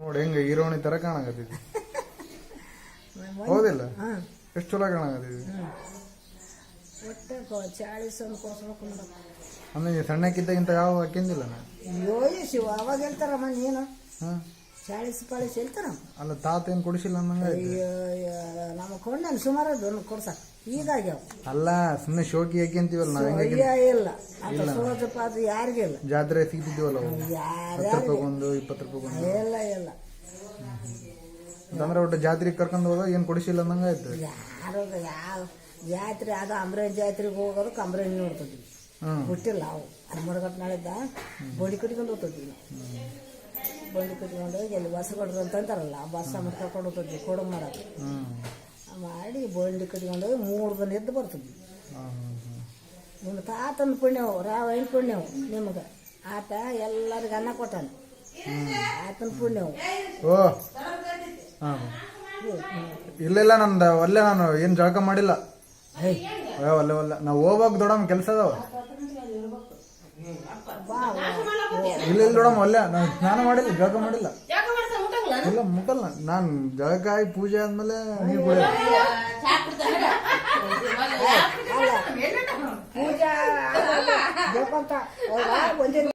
ನೋಡಿ, ಹೆಂಗ ಹೀರೋಣಿ ತರ ಕಾಣಕತ್ತಿದ್ವಿ ಹೌದಿಲ್ಲ? ಎಷ್ಟು ಚಲೋ ಕಾಣಕತ್ತಿದ್ವಿ ಅಂದ್ರೆ ಸಣ್ಣಕ್ಕಿದ್ದಾಗಿಂತ ಯಾವ ಹಾಕಿಂದಿಲ್ಲ ನಾ ಶಿವ ಅವಾಗ ಹೇಳ್ತಾರಮ್ಮ ನೀನು? ಚಾಳಿಸ್ ಪಾಳಿಸ್ ಹೇಳ್ತಾರ ಅಲ್ಲ, ತಾತ ಏನ್ ಕೊಡಿಸಿಲ್ಲ ಅನ್ನಂಗ ನಮ್ಮ ಕೊಂಡೇನು ಸುಮಾರು ಅದು ಕೊಡ್ಸ. ಈಗಾಗ್ಯಾವ ಅಲ್ಲ ಸುಮ್ಮನೆ ಶೋಕಿ ಹಾಕಿಂತೀವಲ್ಲ ನಾವ್ ಹೆಂಗ ಅಯ್ಯ ಇಲ್ಲ. ಅಂತ ಸೋಜ ಪಾದ ಯಾರಿಗಿಲ್ಲ? ಜಾತ್ರೆ ಸಿಗ್ತಿದ್ವಲ್ಲ ಅವು ಹತ್ತು ರೂಪಾಯಿಗೊಂದು ಇಪ್ಪತ್ತು ರೂಪಾಯಿ ಇಲ್ಲ ಇಲ್ಲ ಅಂತಂದ್ರೆ ಒಟ್ಟು ಜಾತ್ರೆಗೆ ಕರ್ಕೊಂಡು ಹೋದಾಗ ಏನ್ ಕೊಡಿಸಿಲ್ಲ ಅನ್ನಂಗ ಆಯ್ತು? ಯಾರು ಯಾವ ಜಾತ್ರೆ ಅದು ಅಮ್ರೇನ್ ಜಾತ್ರೆಗೆ ಹೋಗೋದು ಅಮ್ರೇನ್ ನೋಡ್ತಿದ್ವಿ. ಹ್ಮ್. ಬಿಟ್ಟಿಲ್ಲ ಅವು. ಅದು ಮಡಗಟ್ಟು ನಾಳಿದ್ದ ಬೋಡಿ ಕಟ್ಕೊಂಡು ಹೋಗ್ತಿದ್ವಿ ನಾವು. ಬೋಡಿ ಕಟ್ಕೊಂಡು ಎಲ್ಲಿ ಅಲ್ಲಿ ಬಸ್ ಕೊಡ್ರಿ ಅಂತಂತಾರಲ್ಲ ಆ ಬಸ್ ಅಮ್ಮ ಕರ್ಕೊಂಡು ಹೋಗ್ತಿದ್ವಿ ಕೊಡೋ ಮಾಡೋದು ಹ್ಮ್. ಬೋಂಡಿ ಕಟ್ಕೊಂಡು ಮೂರು ದಿನ ಎದ್ದು ಬರ್ತದೆ. ನಿಮ್ಮ ತಾತನ ಪುಣ್ಯವು ರಾವಯ್ಯನ ಪುಣ್ಯವು ನಿಮಗೆ. ಆತ ಎಲ್ಲರಿಗೆ ಅನ್ನ ಕೊಟ್ಟಾನ. ಆತನ ಪುಣ್ಯವು. ಓ. ಹಾ. ಇಲ್ಲ ಇಲ್ಲ ನಂದು ಒಲ್ಲೆ ನಾನು ಏನು ಜಳಕ ಮಾಡಿಲ್ಲ. ಒಲ್ಲೆ ಒಲ್ಲೆ. ನಾವು ಹೋಗ್ಬೇಕು ದೊಡಮ್ ಕೆಲಸ ಅದಾವ. ಇಲ್ಲ ಇಲ್ಲ ದೊಡಮ್ಮ ಒಲ್ಲೆ. ನಾನು ಸ್ನಾನ ಮಾಡಿಲ್ಲ ಜಳಕ ಮಾಡಿಲ್ಲ. ಇಲ್ಲ. ಮುಟ್ಟಲ್ಲ ನಾನು ಜಳಕ ಆಗಿ ಪೂಜೆ ಆದ್ಮೇಲೆ ನೀರು ಕುಡಿಯೋದು ಅಲ್ಲ ಪೂಜಾ ಬೇಕಂತ ಒಂದೇ